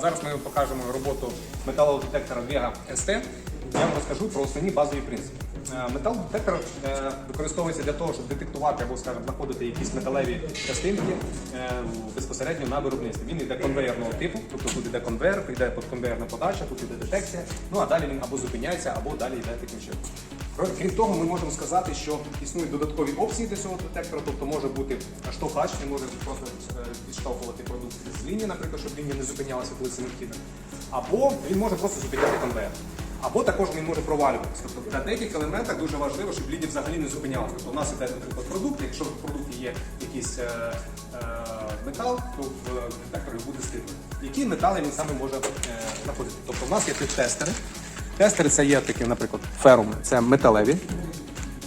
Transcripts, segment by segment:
Зараз ми покажемо роботу металодетектора Vega ST. Я вам розкажу про основні базові принципи. Е, Металодетектор е, використовується для того, щоб детектувати або, скажімо, знаходити якісь металеві частинки е, безпосередньо на виробництві. Він йде конвейерного типу, тобто тут йде конвейер, йде конвейерна подача, тут йде детекція. Ну а далі він або зупиняється, або далі йде таким чином. Крім того, ми можемо сказати, що існують додаткові опції для цього детектора, тобто може бути штовхач, він може просто лінії, наприклад, щоб лінія не зупинялася, коли це необхідно. Або він може просто зупиняти конвейер. Або також він може провалюватися. Тобто на деяких елементах дуже важливо, щоб лінія взагалі не зупинялася. Тобто у нас іде, наприклад, продукт, якщо в продукті є якийсь е, е, метал, то в детекторі буде стигло. Які метали він саме може е, знаходити? Тобто у нас є тестери. Тестери це є такі, наприклад, ферум, це металеві.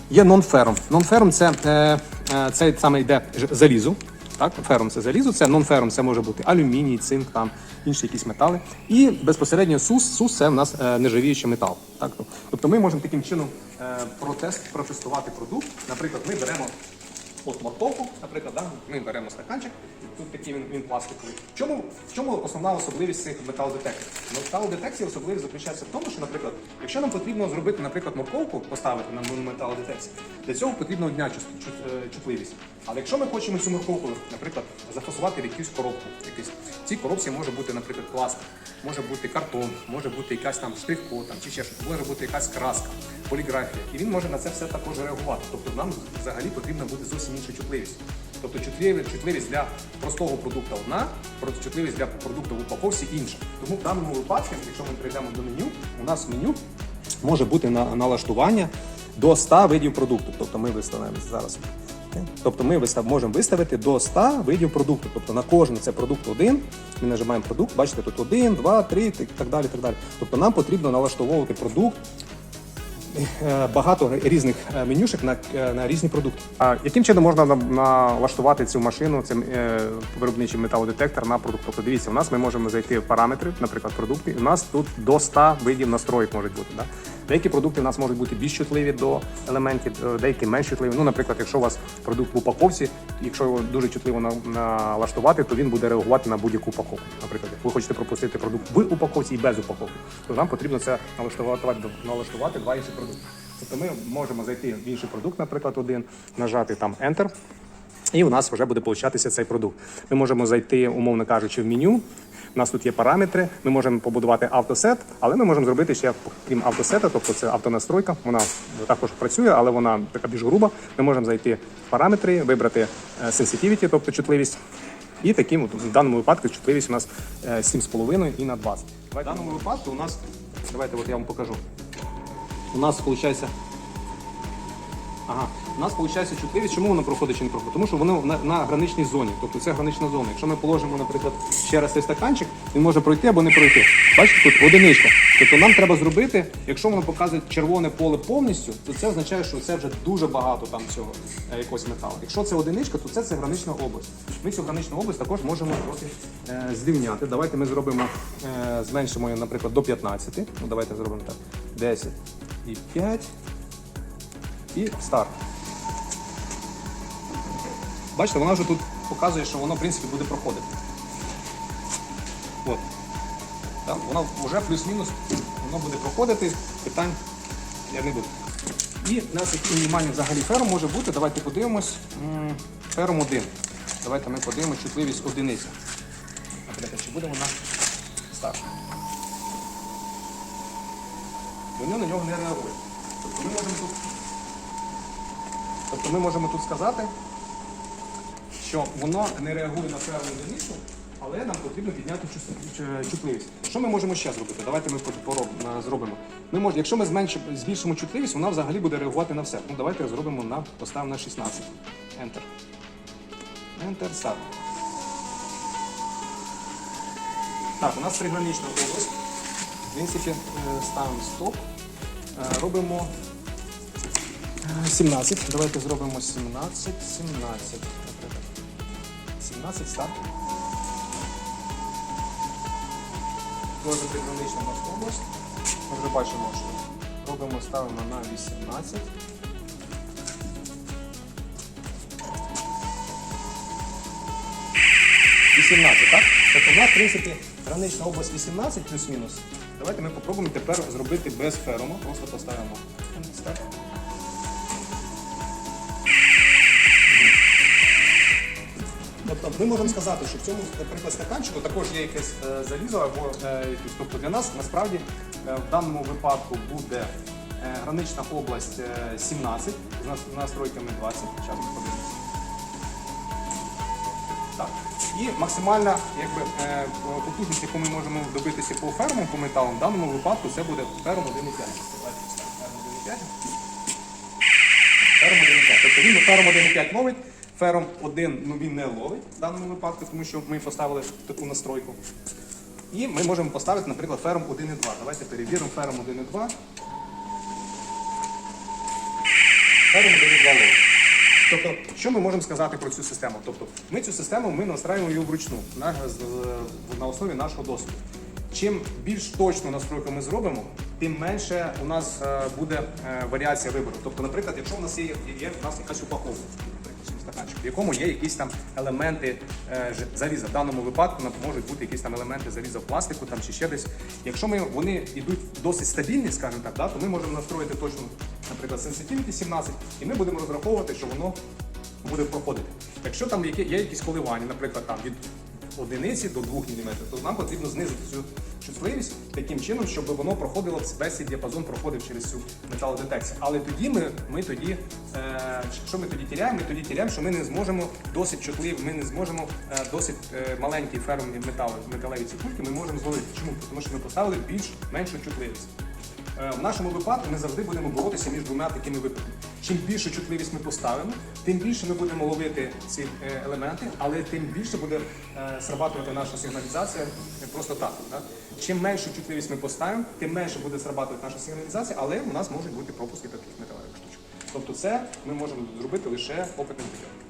Є нон-ферум. Нон-ферум це, е, е, це саме йде залізо. Так, ферум це залізо, це нон-ферум це може бути алюміній, цинк, там інші якісь метали. І безпосередньо сус, сус це в нас е, нержавіючий метал. Так? Тобто ми можемо таким чином е, протест, протестувати продукт. Наприклад, ми беремо от морковку, наприклад, да? ми беремо стаканчик, тут такий він, він пластиковий. В чому, в чому основна особливість цих металодетекторів? Металодетекції особливість заключається в тому, що, наприклад, якщо нам потрібно зробити, наприклад, морковку, поставити на металодетекцію, для цього потрібна чут- е, чутливість. Але якщо ми хочемо цю морковку, наприклад, зафасувати в якусь коробку, якусь, в цій коробці може бути, наприклад, пластик, може бути картон, може бути якась там штрих-код, чи ще щось, може бути якась краска, поліграфія. І він може на це все також реагувати. Тобто нам взагалі потрібна буде зовсім інша чутливість. Тобто чутливість, для простого продукту одна, про- чутливість для продукту в упаковці інша. Тому в даному випадку, якщо ми перейдемо до меню, у нас меню може бути на налаштування до 100 видів продукту. Тобто ми виставляємо зараз. Тобто ми вистав, можемо виставити до 100 видів продукту. Тобто на кожен це продукт один. Ми нажимаємо продукт, бачите, тут один, два, три, так далі. так далі. Тобто нам потрібно налаштовувати продукт е, багато різних е, менюшек на, е, на різні продукти. А яким чином можна налаштувати цю машину, цей виробничий металодетектор на продукт? Тобто дивіться, у нас ми можемо зайти в параметри, наприклад, продукти. У нас тут до 100 видів настроїк можуть бути. Да? Деякі продукти у нас можуть бути більш чутливі до елементів, е, деякі менш чутливі. Ну, наприклад, якщо у вас продукт в упаковці, якщо його дуже чутливо налаштувати, то він буде реагувати на будь-яку упаковку. Наприклад, як ви хочете пропустити продукт в упаковці і без упаковки, то нам потрібно це налаштувати, налаштувати два інші продукти. Тобто ми можемо зайти в інший продукт, наприклад, один, нажати там Enter. І у нас вже буде получатися цей продукт. Ми можемо зайти, умовно кажучи, в меню. У нас тут є параметри. Ми можемо побудувати автосет, але ми можемо зробити ще крім автосета, тобто це автонастройка. Вона також працює, але вона така більш груба. Ми можемо зайти в параметри, вибрати е, sensitivity, тобто чутливість. І таким в даному випадку чутливість у нас е, 7,5 і на 20. В даному випадку у нас, давайте от я вам покажу. У нас виходить Ага, у нас виходить чутливість. Чому воно проходить чи не проходить? Тому що воно на, на граничній зоні. Тобто це гранична зона. Якщо ми положимо, наприклад, ще раз цей стаканчик, він може пройти або не пройти. Бачите, тут одиничка. Тобто нам треба зробити, якщо воно показує червоне поле повністю, то це означає, що це вже дуже багато там цього е, якогось металу. Якщо це одиничка, то це, це гранична область. Ми цю граничну область також можемо трохи е, зрівняти. Давайте ми зробимо, е, зменшимо її, наприклад, до 15. Ну, давайте зробимо так. 10 і 5 і старт. Бачите, вона вже тут показує, що воно в принципі буде проходити. От. Так, воно вже плюс-мінус, воно буде проходити, питань я не буду. І у нас який мінімальний взагалі ферм може бути. Давайте подивимось. Ферм 1. Давайте ми подивимось чутливість одиниця. Чи будемо на старт. Воно на нього не реагує. Тобто ми можемо тут Тобто ми можемо тут сказати, що воно не реагує на певну одиницю, але нам потрібно підняти чутливість. Що ми можемо ще зробити? Давайте ми зробимо. Ми мож, якщо ми зменшимо, збільшимо чутливість, вона взагалі буде реагувати на все. Ну давайте зробимо на поставимо на 16. Enter. Enter, Start. Так, у нас тригранична область. В принципі, е, ставимо стоп. Е, Робимо 17. Давайте зробимо 17, 17, 17 старт. Дуже пригранична у область. Ми вже бачимо, що робимо, ставимо на 18. 18, так? Тобто у нас, в принципі, гранична область 18 плюс-мінус. Давайте ми попробуємо тепер зробити без ферома. Просто поставимо. Тобто ми можемо сказати, що в цьому, наприклад, стаканчику також є якесь е, залізо або е. Тобто для нас насправді е, в даному випадку буде е, гранична область е, 17 з нас- настройками 20. Зараз подивимося. Так. І максимальна якби, потужність, яку ми можемо добитися по фермам, по металам, в даному випадку це буде ферм 1,5. Давайте поставимо ферм 1,5. Ферм 1,5. Тобто він ферм 1,5 ловить, ферм 1 ну, він не ловить в даному випадку, тому що ми поставили таку настройку. І ми можемо поставити, наприклад, ферм 1,2. Давайте перевіримо ферм 1,2. Ферм 1,2 ловить. Тобто, що ми можемо сказати про цю систему? Тобто, ми цю систему ми настраюємо її вручну на, на основі нашого досвіду. Чим більш точну настройку ми зробимо, тим менше у нас е, буде е, варіація вибору. Тобто, наприклад, якщо у нас є, є у нас якась упаковка, в якому є якісь там елементи е, заліза. В даному випадку можуть бути якісь там елементи заліза в пластику там, чи ще десь. Якщо ми, вони йдуть досить стабільні, скажімо так, да, то ми можемо настроїти точно, наприклад, sensitivity 17, і ми будемо розраховувати, що воно буде проходити. Якщо там є якісь коливання, наприклад, там від одиниці до 2 мм, то нам потрібно знизити цю чутливість таким чином, щоб воно проходило весь цей діапазон проходив через цю металодетекцію. Але тоді ми, ми тоді, е, що ми тоді тіряємо? Ми тоді тіряємо, що ми не зможемо досить чутливі, ми не зможемо е, досить е, маленькі фермні метали, металеві ці кульки, ми можемо зловити. Чому? Тому що ми поставили більш меншу чутливість. Е, В нашому випадку ми завжди будемо боротися між двома такими випадками. Чим більшу чутливість ми поставимо, тим більше ми будемо ловити ці е, елементи, але тим більше буде е, срабатувати наша сигналізація е, просто так. так? Чим меншу чутливість ми поставимо, тим менше буде срабатувати наша сигналізація, але у нас можуть бути пропуски таких металевих штучок. Тобто це ми можемо зробити лише опитним путем.